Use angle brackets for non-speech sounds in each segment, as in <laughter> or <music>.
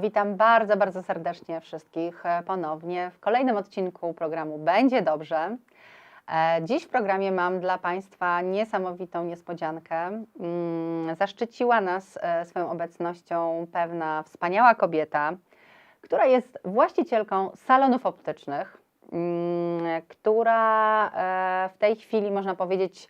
Witam bardzo, bardzo serdecznie wszystkich e, ponownie w kolejnym odcinku programu Będzie Dobrze. E, Dziś w programie mam dla Państwa niesamowitą niespodziankę. Mm, Zaszczyciła nas e, swoją obecnością pewna wspaniała kobieta, która jest właścicielką salonów optycznych, mm, która w tej chwili, można powiedzieć,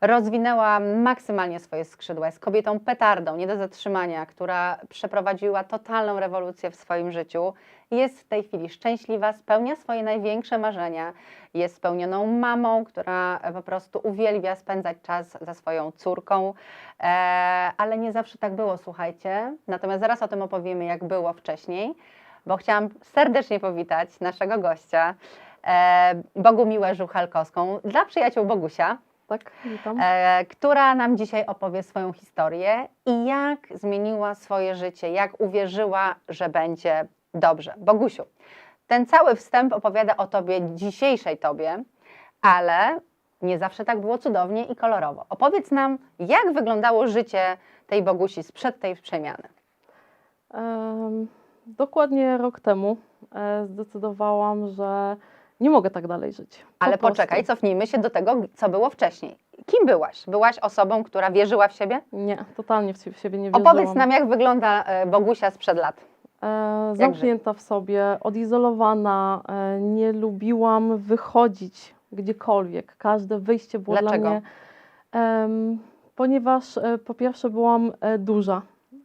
rozwinęła maksymalnie swoje skrzydła. Jest kobietą petardą, nie do zatrzymania, która przeprowadziła totalną rewolucję w swoim życiu. Jest w tej chwili szczęśliwa, spełnia swoje największe marzenia. Jest spełnioną mamą, która po prostu uwielbia spędzać czas ze swoją córką, e, ale nie zawsze tak było, słuchajcie. Natomiast zaraz o tym opowiemy, jak było wcześniej, bo chciałam serdecznie powitać naszego gościa, e, Bogumiłę Żuchalkowską, dla przyjaciół Bogusia Tak, witam. e, która nam dzisiaj opowie swoją historię i jak zmieniła swoje życie, jak uwierzyła, że będzie dobrze. Bogusiu, ten cały wstęp opowiada o tobie, dzisiejszej tobie, ale nie zawsze tak było cudownie i kolorowo. Opowiedz nam, jak wyglądało życie tej Bogusi sprzed tej przemiany. Em, dokładnie rok temu e, zdecydowałam, że nie mogę tak dalej żyć. Po Ale prostu. poczekaj, cofnijmy się do tego, co było wcześniej. Kim byłaś? Byłaś osobą, która wierzyła w siebie? Nie, totalnie w siebie nie wierzyłam. Opowiedz nam, jak wygląda e, Bogusia sprzed lat. E, zamknięta w sobie, odizolowana, e, nie lubiłam wychodzić gdziekolwiek. Każde wyjście było Dlaczego? dla mnie... em, ponieważ e, po pierwsze byłam e, duża,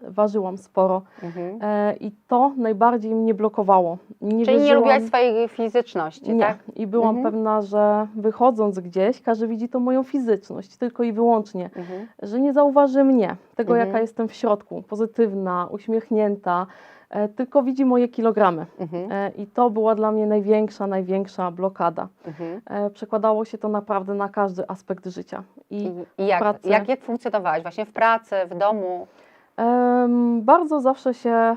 ważyłam sporo Mhm. e, i to najbardziej mnie blokowało. Nie Czyli nie wierzyłam- lubiłaś swojej fizyczności, Nie. tak? I byłam Mhm. pewna, że wychodząc gdzieś, każdy widzi to moją fizyczność, tylko i wyłącznie, Mhm. że nie zauważy mnie, tego Mhm. jaka jestem w środku, pozytywna, uśmiechnięta, e, tylko widzi moje kilogramy. Mhm. E, I to była dla mnie największa, największa blokada. Mhm. E, przekładało się to naprawdę na każdy aspekt życia. I I, i jak, pracy. jak, jak funkcjonowałaś? Właśnie w pracy, w domu? Bardzo zawsze się e,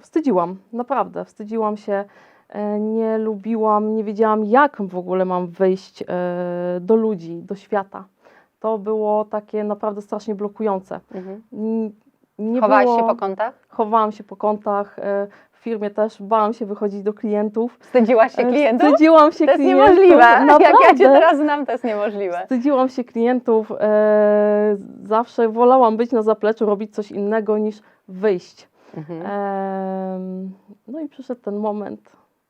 wstydziłam, naprawdę wstydziłam się, e, nie lubiłam, nie wiedziałam jak w ogóle mam wyjść e, do ludzi, do świata. To było takie naprawdę strasznie blokujące. Mhm. Nie Chowałaś było, się po kątach? Chowałam się po kątach, firmie też bałam się wychodzić do klientów. Wstydziłaś się E, klientów? Wstydziłam się To jest klientów. niemożliwe. Jak ja Cię naprawdę. teraz znam, to jest niemożliwe. Wstydziłam się klientów, e, zawsze wolałam być na zapleczu, robić coś innego niż wyjść. Mhm. Em, no i przyszedł ten moment,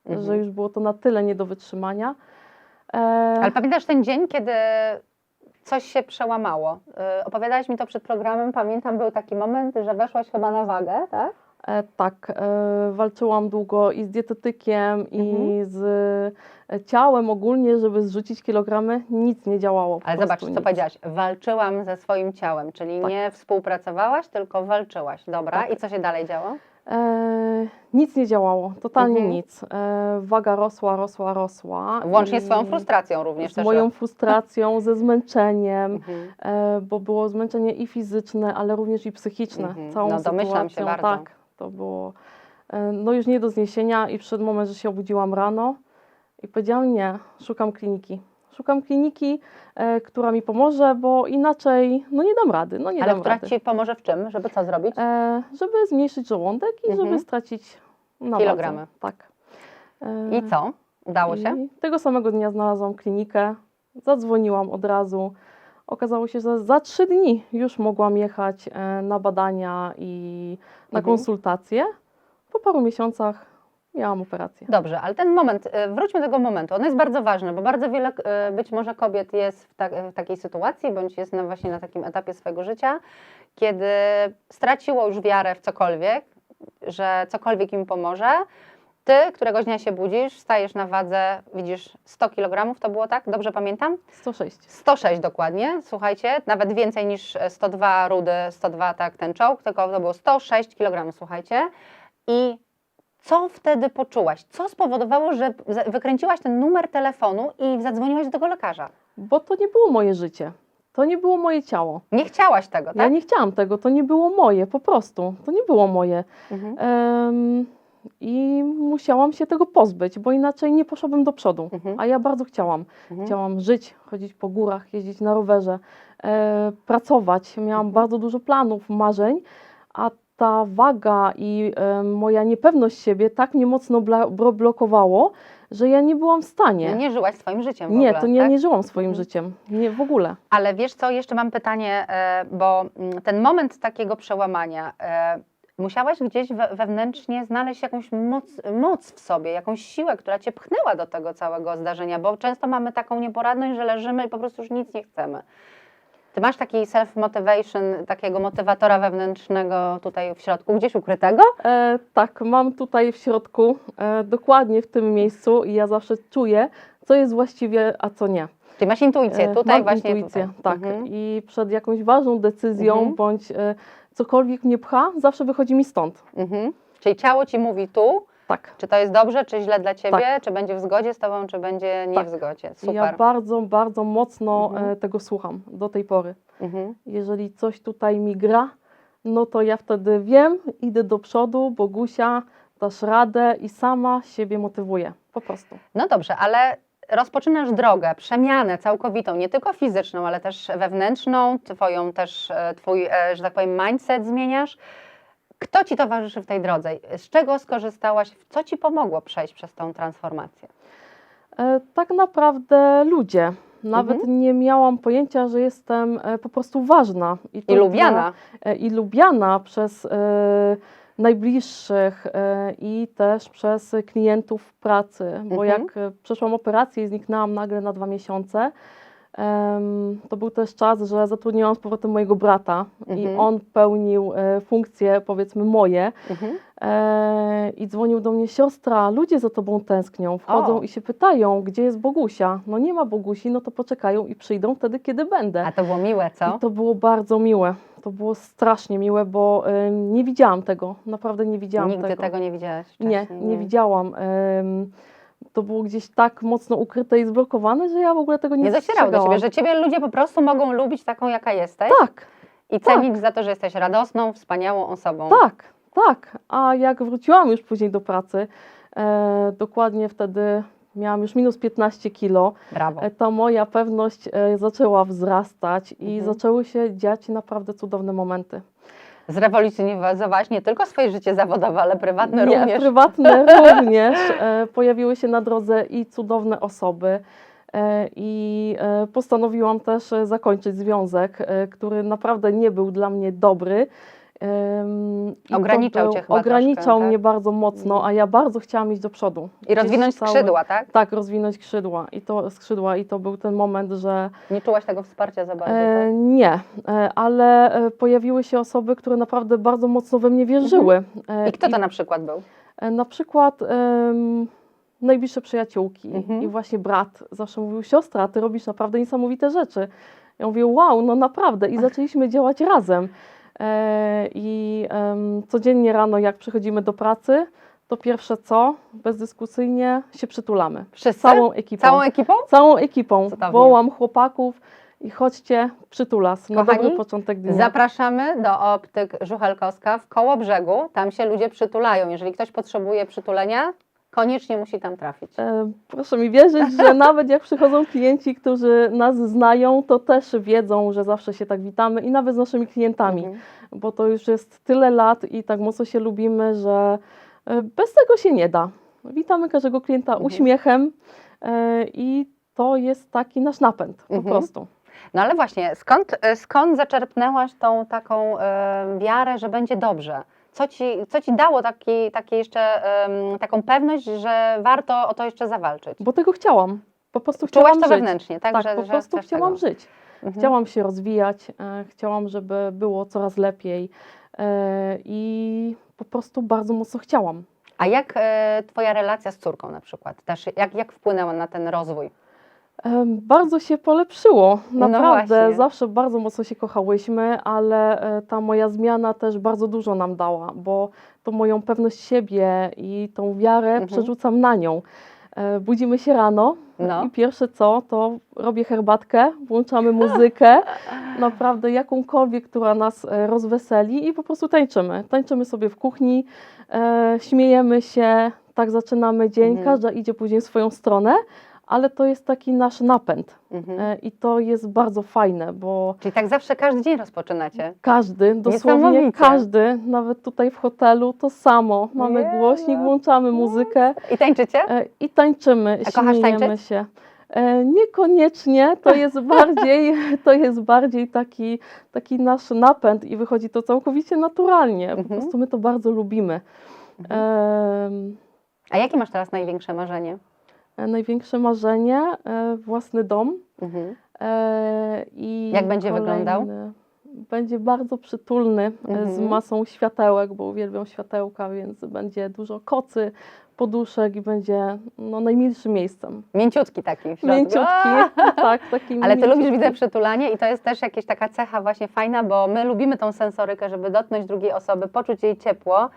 Mhm. że już było to na tyle nie do wytrzymania. E, Ale pamiętasz ten dzień, kiedy coś się przełamało? Yy, opowiadałaś mi to przed programem, pamiętam, był taki moment, że weszłaś chyba na wagę, tak? E, tak, e, walczyłam długo i z dietetykiem, i Mhm. z e, ciałem ogólnie, żeby zrzucić kilogramy. Nic nie działało. Ale zobacz, co nic. powiedziałaś. Walczyłam ze swoim ciałem, czyli Tak. nie współpracowałaś, tylko walczyłaś. Dobra, Tak. i co się dalej działo? E, nic nie działało, totalnie Mhm. nic. E, waga rosła, rosła, rosła. Łącznie i z swoją frustracją również Z też. moją frustracją, ze zmęczeniem. Mhm. e, bo było zmęczenie i fizyczne, ale również i psychiczne. Mhm. Całą No, domyślam się sytuacją, bardzo. Tak, to było e, no już nie do zniesienia i przyszedł moment, że się obudziłam rano i powiedziałam nie, szukam kliniki. Szukam kliniki, e, która mi pomoże, bo inaczej no nie dam rady, no nie Ale dam która rady. Ci pomoże w czym? Żeby co zrobić? E, żeby zmniejszyć żołądek i Mhm. żeby stracić na Kilogramy. wadze. Tak. E, I co? Udało się? tego samego dnia znalazłam klinikę, zadzwoniłam od razu. Okazało się, że za trzy dni już mogłam jechać e, na badania i na Mhm. konsultacje. Po paru miesiącach miałam operację. Dobrze, ale ten moment, y, wróćmy do tego momentu. On jest bardzo ważny, bo bardzo wiele y, być może kobiet jest w, tak, w takiej sytuacji, bądź jest na, właśnie na takim etapie swojego życia, kiedy straciło już wiarę w cokolwiek, że cokolwiek im pomoże. Ty któregoś dnia się budzisz, stajesz na wadze, widzisz 100 kg, to było tak? Dobrze pamiętam? 106. 106 dokładnie, słuchajcie, nawet więcej niż 102 rudy, 102 tak ten czołg, tylko to było 106 kg, słuchajcie. I co wtedy poczułaś? Co spowodowało, że wykręciłaś ten numer telefonu i zadzwoniłaś do tego lekarza? Bo to nie było moje życie. To nie było moje ciało. Nie chciałaś tego, Ja tak? nie chciałam tego, to nie było moje, po prostu. To nie było moje. Mhm. Em, I musiałam się tego pozbyć, bo inaczej nie poszłabym do przodu. Mhm. A ja bardzo chciałam. Mhm. Chciałam żyć, chodzić po górach, jeździć na rowerze, e, pracować. Miałam Mhm. bardzo dużo planów, marzeń, a ta waga i e, moja niepewność siebie tak mnie mocno blokowało, że ja nie byłam w stanie. No nie żyłaś swoim życiem nie, ogóle, to nie, tak? nie żyłam swoim Mhm. życiem. Nie, w ogóle. Ale wiesz co, jeszcze mam pytanie, e, bo mm, ten moment takiego przełamania, e, musiałaś gdzieś we, wewnętrznie znaleźć jakąś moc, moc w sobie, jakąś siłę, która cię pchnęła do tego całego zdarzenia, bo często mamy taką nieporadność, że leżymy i po prostu już nic nie chcemy. Ty masz taki self-motivation, takiego motywatora wewnętrznego tutaj w środku, gdzieś ukrytego? E, tak, mam tutaj w środku, e, dokładnie w tym miejscu i ja zawsze czuję, co jest właściwie, a co nie. Czyli masz intuicję E, tutaj mam właśnie. intuicję, tutaj. tak. Mhm. I przed jakąś ważną decyzją Mhm. bądź e, cokolwiek mnie pcha, zawsze wychodzi mi stąd. Mhm. Czyli ciało ci mówi tu, Tak. czy to jest dobrze, czy źle dla ciebie, Tak. czy będzie w zgodzie z tobą, czy będzie nie Tak. w zgodzie. Super. Ja bardzo, bardzo mocno Mhm. e, tego słucham do tej pory. Mhm. Jeżeli coś tutaj mi gra, no to ja wtedy wiem, idę do przodu, Bogusia, dasz radę i sama siebie motywuję. Po prostu. No dobrze, ale rozpoczynasz drogę, przemianę całkowitą, nie tylko fizyczną, ale też wewnętrzną, twoją też, e, twój, e, że tak powiem, mindset zmieniasz. Kto ci towarzyszy w tej drodze? Z czego skorzystałaś? Co ci pomogło przejść przez tą transformację? E, tak naprawdę ludzie. Nawet Mhm. nie miałam pojęcia, że jestem po prostu ważna. I to lubiana. I lubiana przez najbliższych e, i też przez klientów pracy. Bo Mhm. jak e, przeszłam operację i zniknęłam nagle na dwa miesiące, to był też czas, że zatrudniłam z powrotem mojego brata i Mhm. on pełnił e, funkcje, powiedzmy, moje. Mhm. I dzwonił do mnie siostra, ludzie za tobą tęsknią, wchodzą O. i się pytają, gdzie jest Bogusia. No nie ma Bogusi, no to poczekają i przyjdą wtedy, kiedy będę. A to było miłe, co? I to było bardzo miłe. To było strasznie miłe, bo e, nie widziałam tego. Naprawdę nie widziałam Nigdy tego. tego nie widziałaś nie, wcześniej. nie widziałam. To było gdzieś tak mocno ukryte i zblokowane, że ja w ogóle tego nie Nie docierało do ciebie, że ciebie ludzie po prostu mogą lubić taką, jaka jesteś Tak, i cenić za to, że jesteś radosną, wspaniałą osobą. tak, tak. A jak wróciłam już później do pracy, e, dokładnie wtedy miałam już minus 15 kilo, Brawo. e, ta moja pewność e, zaczęła wzrastać i Mhm. zaczęły się dziać naprawdę cudowne momenty. Zrewolucjonizowałaś nie tylko swoje życie zawodowe, ale prywatne Nie, również. prywatne <laughs> również. E, pojawiły się na drodze i cudowne osoby. I postanowiłam też zakończyć związek, który naprawdę nie był dla mnie dobry. I to Ograniczał cię chyba Ograniczał troszkę, tak? mnie bardzo mocno, a ja bardzo chciałam iść do przodu. I rozwinąć cały- skrzydła, tak? Tak, rozwinąć skrzydła i to skrzydła i to był ten moment, że Nie czułaś tego wsparcia za bardzo, e, tak? nie, e, ale e, pojawiły się osoby, które naprawdę bardzo mocno we mnie wierzyły. E, Mhm. I kto to na przykład był? E, Na przykład em, najbliższe przyjaciółki Mhm. i właśnie brat zawsze mówił, siostra, ty robisz naprawdę niesamowite rzeczy. Ja mówię, wow, no naprawdę i zaczęliśmy działać razem. E, I codziennie rano, jak przychodzimy do pracy, to pierwsze co, bezdyskusyjnie się przytulamy. Wszyscy? Całą ekipą. Całą ekipą? Całą ekipą. Cudownie. Wołam chłopaków i chodźcie, przytulas na Kochani, dobry początek dnia. Zapraszamy do optyk Żuchelkowska w koło brzegu. Tam się ludzie przytulają. Jeżeli ktoś potrzebuje przytulenia, koniecznie musi tam trafić. E, Proszę mi wierzyć, że <laughs> nawet jak przychodzą klienci, którzy nas znają, to też wiedzą, że zawsze się tak witamy i nawet z naszymi klientami, Mhm. bo to już jest tyle lat i tak mocno się lubimy, że e, bez tego się nie da. Witamy każdego klienta Mhm. uśmiechem e, i to jest taki nasz napęd po Mhm. prostu. No ale właśnie, skąd, e, skąd zaczerpnęłaś tą taką e, wiarę, że będzie dobrze? Co ci, co ci dało taki, takie jeszcze, em, taką pewność, że warto o to jeszcze zawalczyć? Bo tego chciałam. Po prostu Czułaś chciałam to żyć. wewnętrznie, tak? Tak, że, po że prostu chciałam tego. żyć. Mhm. Chciałam się rozwijać, e, chciałam, żeby było coraz lepiej e, i po prostu bardzo mocno chciałam. A jak e, twoja relacja z córką na przykład? Też, jak, jak wpłynęła na ten rozwój? Bardzo się polepszyło, No naprawdę. właśnie. Zawsze bardzo mocno się kochałyśmy, ale e, ta moja zmiana też bardzo dużo nam dała, bo tą moją pewność siebie i tą wiarę Mhm. przerzucam na nią. E, Budzimy się rano No. i pierwsze co, to robię herbatkę, włączamy muzykę, <laughs> naprawdę jakąkolwiek, która nas e, rozweseli i po prostu tańczymy. Tańczymy sobie w kuchni, śmiejemy się, tak zaczynamy dzień, Mhm. każda idzie później w swoją stronę, ale to jest taki nasz napęd Mhm. e, i to jest bardzo fajne, bo Czyli tak zawsze każdy dzień rozpoczynacie. każdy, dosłownie każdy, nawet tutaj w hotelu to samo. Mamy Nie, głośnik, no. włączamy muzykę I tańczycie? e, i tańczymy, A kochasz tańczyć? się. E, Niekoniecznie, to jest <laughs> bardziej, to jest bardziej taki, taki nasz napęd i wychodzi to całkowicie naturalnie. Po Mhm. prostu my to bardzo lubimy. Mhm. Em, A jakie masz teraz największe marzenie? E, największe marzenie, e, własny dom. Mhm. E, I Jak będzie wyglądał? kolejny- Będzie bardzo przytulny, e, z Mhm. masą światełek, bo uwielbiam światełka, więc będzie dużo kocy, poduszek i będzie no, najmilszym miejscem. Mięciutki taki w środku. Mięciutki, A! <laughs> tak, taki Ale ty lubisz, widzę, przytulanie i to jest też jakaś taka cecha właśnie fajna, bo my lubimy tą sensorykę, żeby dotknąć drugiej osoby, poczuć jej ciepło.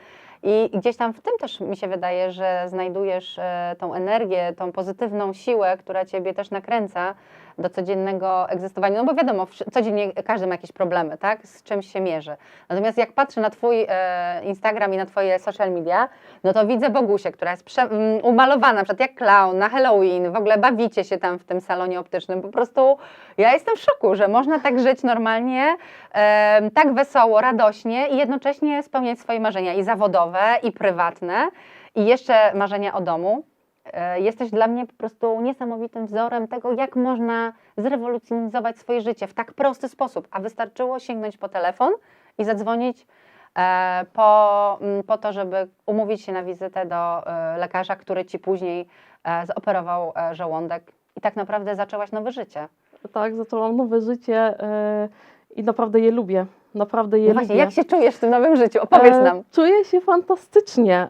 I gdzieś tam w tym też mi się wydaje, że znajdujesz e, tą energię, tą pozytywną siłę, która ciebie też nakręca do codziennego egzystowania. No bo wiadomo, codziennie każdy ma jakieś problemy, tak? Z czymś się mierzy. Natomiast jak patrzę na twój e, Instagram i na twoje social media, no to widzę Bogusię, która jest umalowana, na przykład jak clown na Halloween, w ogóle bawicie się tam w tym salonie optycznym. Po prostu ja jestem w szoku, że można tak żyć normalnie, em, tak wesoło, radośnie i jednocześnie spełniać swoje marzenia i zawodowe, i prywatne, i jeszcze marzenia o domu. E, Jesteś dla mnie po prostu niesamowitym wzorem tego, jak można zrewolucjonizować swoje życie w tak prosty sposób, a wystarczyło sięgnąć po telefon i zadzwonić e, po, mm, po to, żeby umówić się na wizytę do e, lekarza, który ci później zoperował żołądek i tak naprawdę zaczęłaś nowe życie. Tak, zaczęłam nowe życie i naprawdę je lubię. Naprawdę je No właśnie, lubię. jak się czujesz w tym nowym życiu? Opowiedz nam. Czuję się fantastycznie.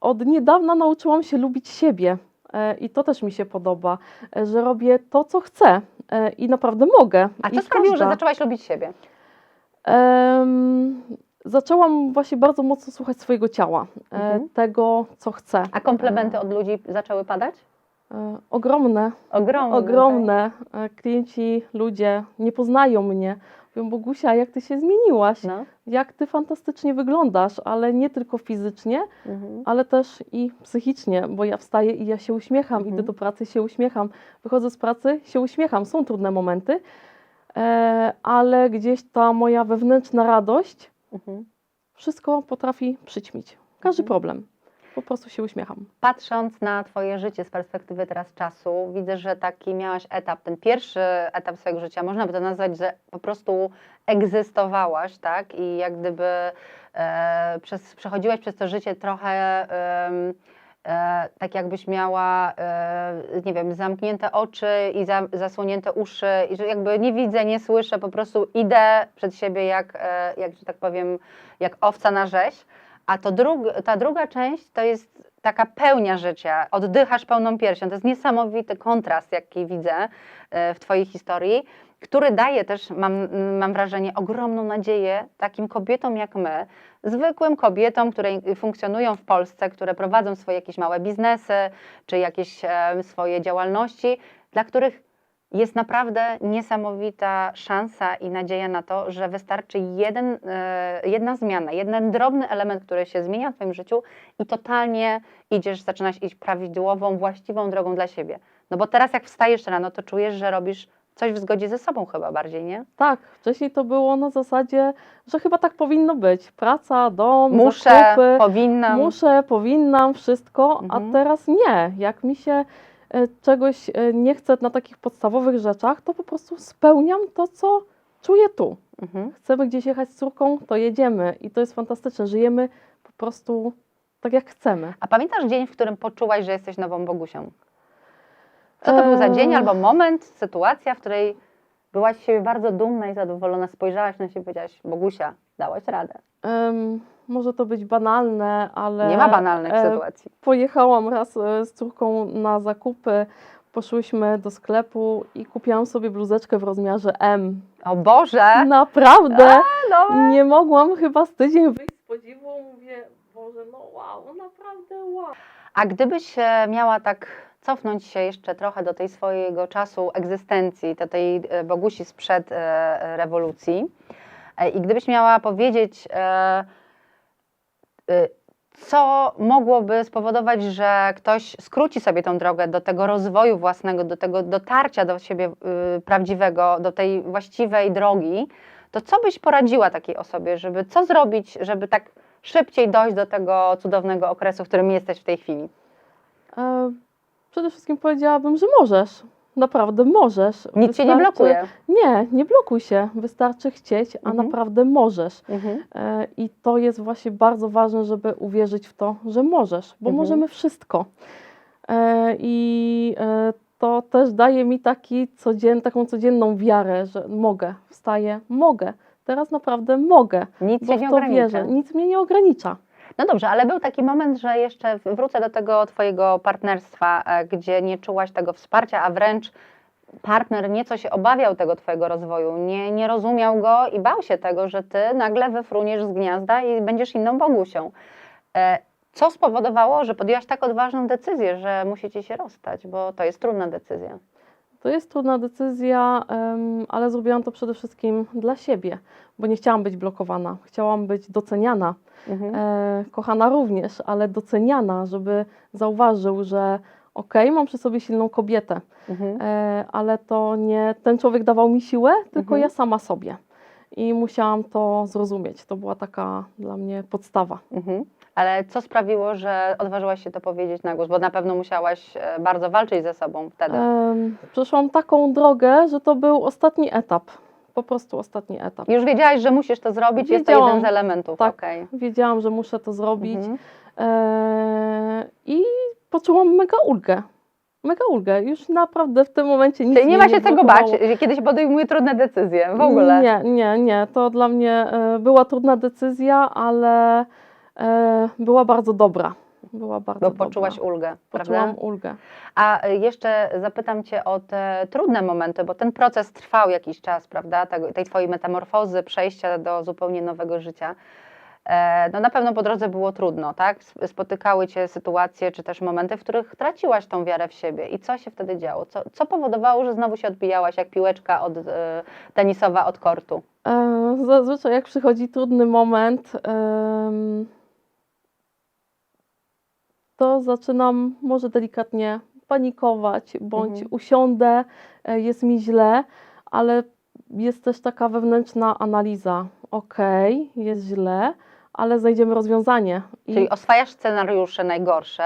Od niedawna nauczyłam się lubić siebie e, i to też mi się podoba, e, że robię to, co chcę e, i naprawdę mogę. A co sprawiło, że zaczęłaś lubić siebie? Em, Zaczęłam właśnie bardzo mocno słuchać swojego ciała, Mhm. tego, co chcę. A komplementy od ludzi zaczęły padać? Ogromne, Ogromne. ogromne. E, Klienci, ludzie nie poznają mnie. Mówią, Bogusia, jak ty się zmieniłaś? No. jak ty fantastycznie wyglądasz, ale nie tylko fizycznie, Mhm. ale też i psychicznie, bo ja wstaję i ja się uśmiecham, Mhm. idę do pracy, się uśmiecham, wychodzę z pracy, się uśmiecham. Są trudne momenty, e, ale gdzieś ta moja wewnętrzna radość Mhm. wszystko potrafi przyćmić. Każdy Mhm. problem. Po prostu się uśmiecham. Patrząc na Twoje życie z perspektywy teraz czasu, widzę, że taki miałaś etap, ten pierwszy etap swojego życia, można by to nazwać, że po prostu egzystowałaś, tak? I jak gdyby e, przez, przechodziłaś przez to życie trochę em, e, tak jakbyś miała, e, nie wiem, zamknięte oczy i za, zasłonięte uszy i że jakby nie widzę, nie słyszę, po prostu idę przed siebie jak, e, jak że tak powiem, jak owca na rzeź. A to drug, ta druga część to jest taka pełnia życia, oddychasz pełną piersią. To jest niesamowity kontrast, jaki widzę e, w Twojej historii, który daje też, mam, mam wrażenie, ogromną nadzieję takim kobietom jak my, zwykłym kobietom, które funkcjonują w Polsce, które prowadzą swoje jakieś małe biznesy, czy jakieś e, swoje działalności, dla których jest naprawdę niesamowita szansa i nadzieja na to, że wystarczy jeden, e, jedna zmiana, jeden drobny element, który się zmienia w Twoim życiu i totalnie idziesz, zaczynasz iść prawidłową, właściwą drogą dla siebie. No bo teraz jak wstajesz rano, to czujesz, że robisz coś w zgodzie ze sobą chyba bardziej, nie? Tak, wcześniej to było na zasadzie, że chyba tak powinno być. Praca, dom, Muszę, zakupy. powinnam. Muszę, powinnam, wszystko, Mhm. a teraz nie. Jak mi się czegoś e, nie chce na takich podstawowych rzeczach, to po prostu spełniam to, co czuję tu. Mhm. Chcemy gdzieś jechać z córką, to jedziemy i to jest fantastyczne. Żyjemy po prostu tak, jak chcemy. A pamiętasz dzień, w którym poczułaś, że jesteś nową Bogusią? Co to był za dzień albo moment, sytuacja, w której byłaś z siebie bardzo dumna i zadowolona, spojrzałaś na siebie i powiedziałaś, Bogusia, dałaś radę. Może to być banalne, ale. Nie ma banalnych e, sytuacji. Pojechałam raz e, z córką na zakupy, poszłyśmy do sklepu i kupiłam sobie bluzeczkę w rozmiarze M. O Boże! Naprawdę! No. Nie mogłam chyba z tydzień wyjść z podziwu, mówię, Boże, no wow, naprawdę wow. A gdybyś e, miała tak cofnąć się jeszcze trochę do tej swojego czasu egzystencji, do tej Bogusi sprzed rewolucji i gdybyś miała powiedzieć, co mogłoby spowodować, że ktoś skróci sobie tą drogę do tego rozwoju własnego, do tego dotarcia do siebie y, prawdziwego, do tej właściwej drogi, to co byś poradziła takiej osobie, żeby co zrobić, żeby tak szybciej dojść do tego cudownego okresu, w którym jesteś w tej chwili? E, przede wszystkim powiedziałabym, że możesz. Naprawdę możesz. Nic cię nie Wystarczy- blokuje. Nie, nie blokuj się. Wystarczy chcieć, a Mhm. naprawdę możesz. Mhm. E, I to jest właśnie bardzo ważne, żeby uwierzyć w to, że możesz, bo Mhm. możemy wszystko. E, I e, to też daje mi taki codzien, taką codzienną wiarę, że mogę, wstaję, mogę. Teraz naprawdę mogę, Nic bo cię nie w to ogranicza. wierzę. Nic mnie nie ogranicza. No dobrze, ale był taki moment, że jeszcze wrócę do tego Twojego partnerstwa, e, gdzie nie czułaś tego wsparcia, a wręcz partner nieco się obawiał tego Twojego rozwoju, nie, nie rozumiał go i bał się tego, że Ty nagle wyfruniesz z gniazda i będziesz inną Bogusią. E, Co spowodowało, że podjęłaś tak odważną decyzję, że musicie się rozstać, bo to jest trudna decyzja. To jest trudna decyzja, ale zrobiłam to przede wszystkim dla siebie, bo nie chciałam być blokowana. Chciałam być doceniana. Mhm. e, kochana również, ale doceniana, żeby zauważył, że okej, mam przy sobie silną kobietę, Mhm. e, ale to nie ten człowiek dawał mi siłę, tylko Mhm. ja sama sobie. I musiałam to zrozumieć. To była taka dla mnie podstawa. Mhm. Ale co sprawiło, że odważyłaś się to powiedzieć na głos? Bo na pewno musiałaś e, bardzo walczyć ze sobą wtedy. Em, przeszłam taką drogę, że to był ostatni etap. Po prostu ostatni etap. Już wiedziałaś, że musisz to zrobić, jest to Wiedziałam. jeden z elementów. Tak. okej. Wiedziałam, że muszę to zrobić Mhm. e, i poczułam mega ulgę. Mega ulgę. Już naprawdę w tym momencie nic Czyli nie mnie ma się czego bać, blokowało. że kiedyś podejmuje trudne decyzje w ogóle. Nie, nie, nie. To dla mnie e, była trudna decyzja, ale była bardzo dobra. Była bardzo Bo dobra. poczułaś ulgę, Poczułam prawda? ulgę. A y, jeszcze zapytam Cię o te trudne momenty, bo ten proces trwał jakiś czas, prawda? Tej Twojej metamorfozy, przejścia do zupełnie nowego życia. E, No na pewno po drodze było trudno, tak? Sp- Spotykały Cię sytuacje, czy też momenty, w których traciłaś tą wiarę w siebie. I co się wtedy działo? Co, co powodowało, że znowu się odbijałaś jak piłeczka od, e, tenisowa od kortu? E, zazwyczaj jak przychodzi trudny moment, em, to zaczynam może delikatnie panikować, bądź Mhm. usiądę, e, jest mi źle, ale jest też taka wewnętrzna analiza. Okej, jest źle, ale znajdziemy rozwiązanie. I Czyli oswajasz scenariusze najgorsze,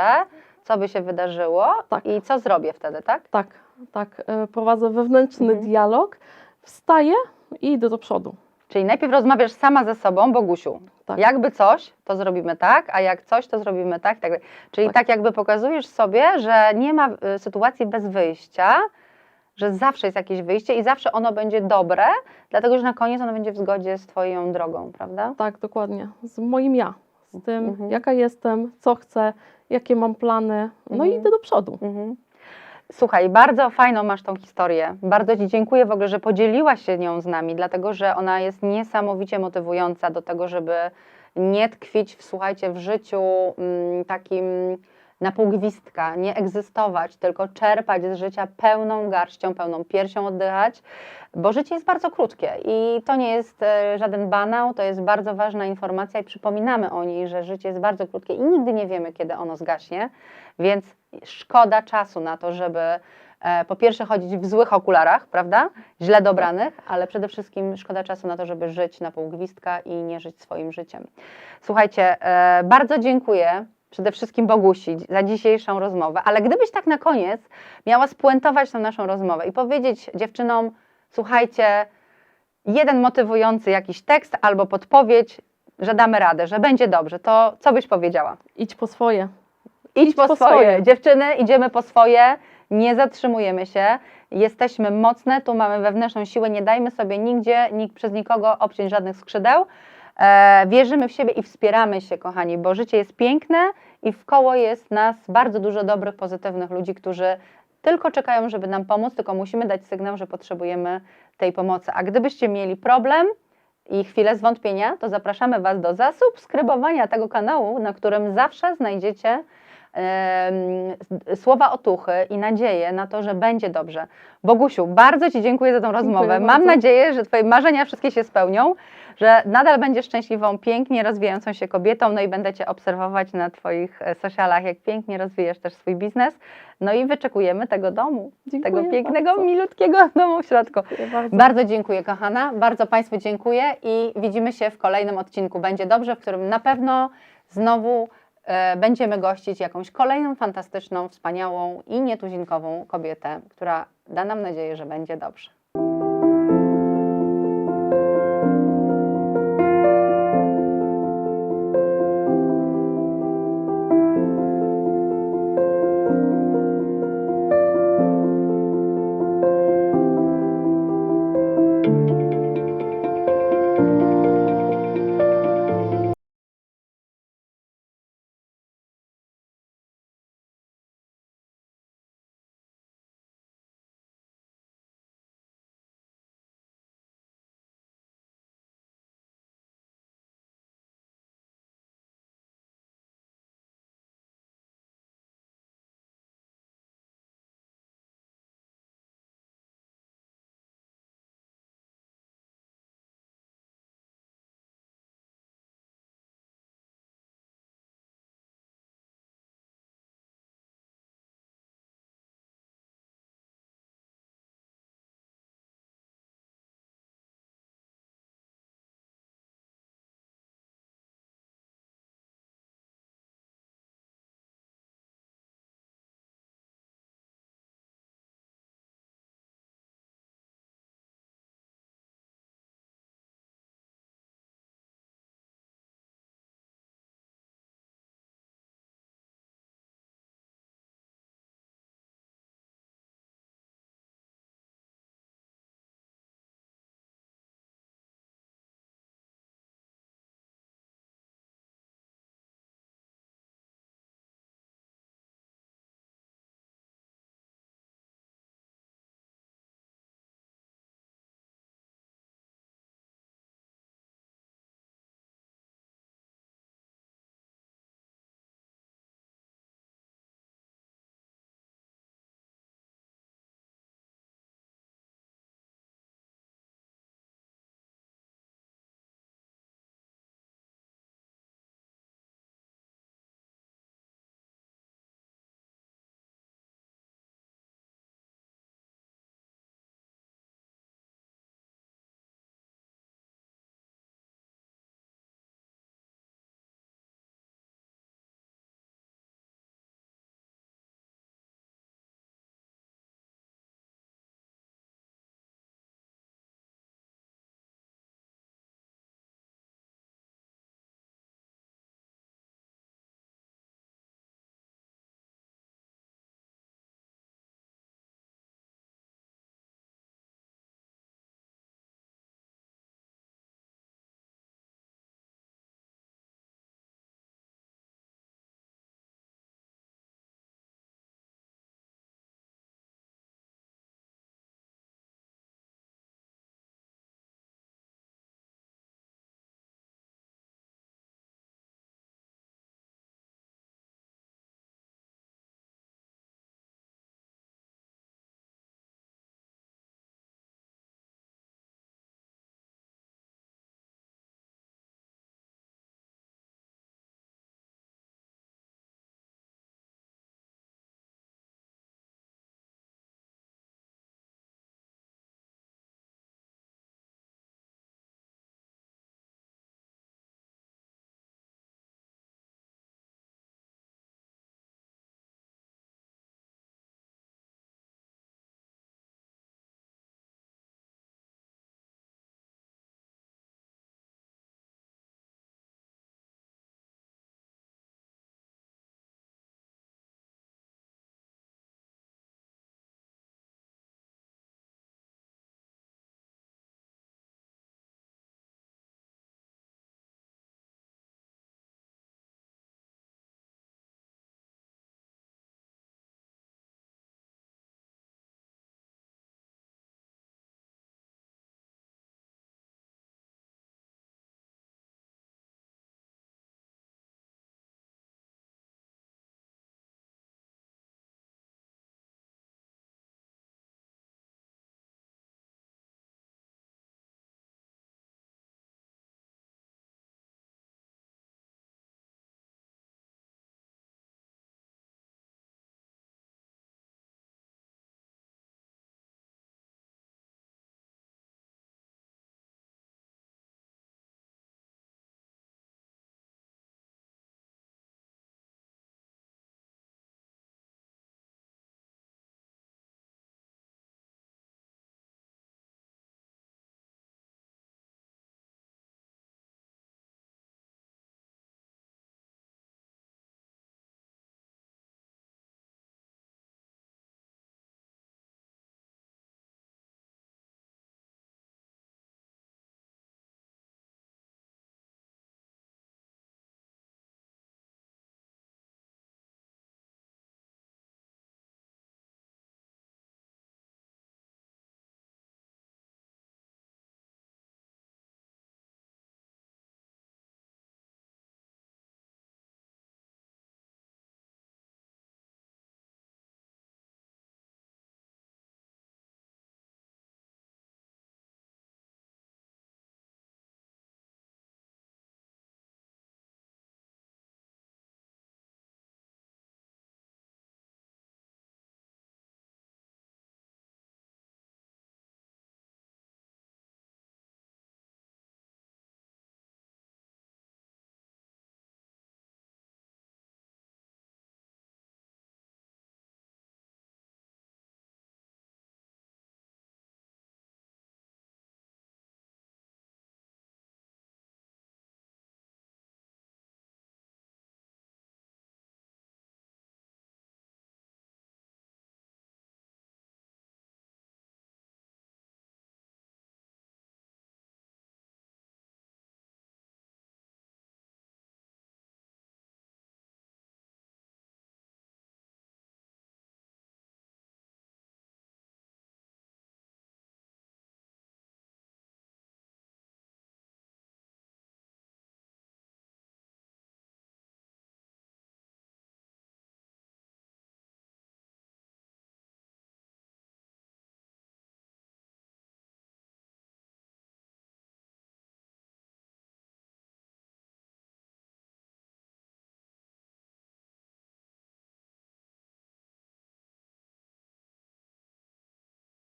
co by się wydarzyło Tak. i co zrobię wtedy, tak? tak, tak, e, prowadzę wewnętrzny Mhm. dialog, wstaję i idę do przodu. Czyli najpierw rozmawiasz sama ze sobą, Bogusiu. Tak. Jakby coś, to zrobimy tak, a jak coś, to zrobimy tak. i tak. Czyli tak. Tak. jakby pokazujesz sobie, że nie ma y, sytuacji bez wyjścia, że zawsze jest jakieś wyjście i zawsze ono będzie dobre, dlatego że na koniec ono będzie w zgodzie z Twoją drogą, prawda? Tak, dokładnie. Z moim ja. Z tym, Mhm. jaka jestem, co chcę, jakie mam plany. No i Mhm. idę do przodu. Mhm. Słuchaj, bardzo fajną masz tą historię. Bardzo Ci dziękuję w ogóle, że podzieliłaś się nią z nami, dlatego że ona jest niesamowicie motywująca do tego, żeby nie tkwić, w, słuchajcie, w życiu mm, takim na pół gwizdka, nie egzystować, tylko czerpać z życia pełną garścią, pełną piersią oddychać, bo życie jest bardzo krótkie i to nie jest e, żaden banał, to jest bardzo ważna informacja i przypominamy o niej, że życie jest bardzo krótkie i nigdy nie wiemy, kiedy ono zgaśnie, więc szkoda czasu na to, żeby e, po pierwsze chodzić w złych okularach, prawda? Źle dobranych, ale przede wszystkim szkoda czasu na to, żeby żyć na pół gwizdka i nie żyć swoim życiem. Słuchajcie, e, bardzo dziękuję przede wszystkim Bogusi za dzisiejszą rozmowę, ale gdybyś tak na koniec miała spuentować tą naszą rozmowę i powiedzieć dziewczynom, słuchajcie, jeden motywujący jakiś tekst albo podpowiedź, że damy radę, że będzie dobrze, to co byś powiedziała? Idź po swoje. Idź, Idź po, po swoje. swoje. Dziewczyny, idziemy po swoje, nie zatrzymujemy się, jesteśmy mocne, tu mamy wewnętrzną siłę, nie dajmy sobie nigdzie, nikt, przez nikogo obciąć żadnych skrzydeł. E, wierzymy w siebie i wspieramy się, kochani, bo życie jest piękne i w koło jest nas bardzo dużo dobrych, pozytywnych ludzi, którzy tylko czekają, żeby nam pomóc, tylko musimy dać sygnał, że potrzebujemy tej pomocy. A gdybyście mieli problem, i chwilę zwątpienia, to zapraszamy Was do zasubskrybowania tego kanału, na którym zawsze znajdziecie słowa otuchy i nadzieję na to, że będzie dobrze. Bogusiu, bardzo Ci dziękuję za tą rozmowę. Mam bardzo. nadzieję, że Twoje marzenia wszystkie się spełnią, że nadal będziesz szczęśliwą, pięknie rozwijającą się kobietą, no i będę Cię obserwować na Twoich e, socialach, jak pięknie rozwijasz też swój biznes. No i wyczekujemy tego domu, Dziękuję tego pięknego, bardzo. milutkiego <laughs> domu w środku. Dziękuję bardzo. Bardzo dziękuję, kochana. Bardzo Państwu dziękuję i widzimy się w kolejnym odcinku. Będzie dobrze, w którym na pewno znowu będziemy gościć jakąś kolejną fantastyczną, wspaniałą i nietuzinkową kobietę, która da nam nadzieję, że będzie dobrze.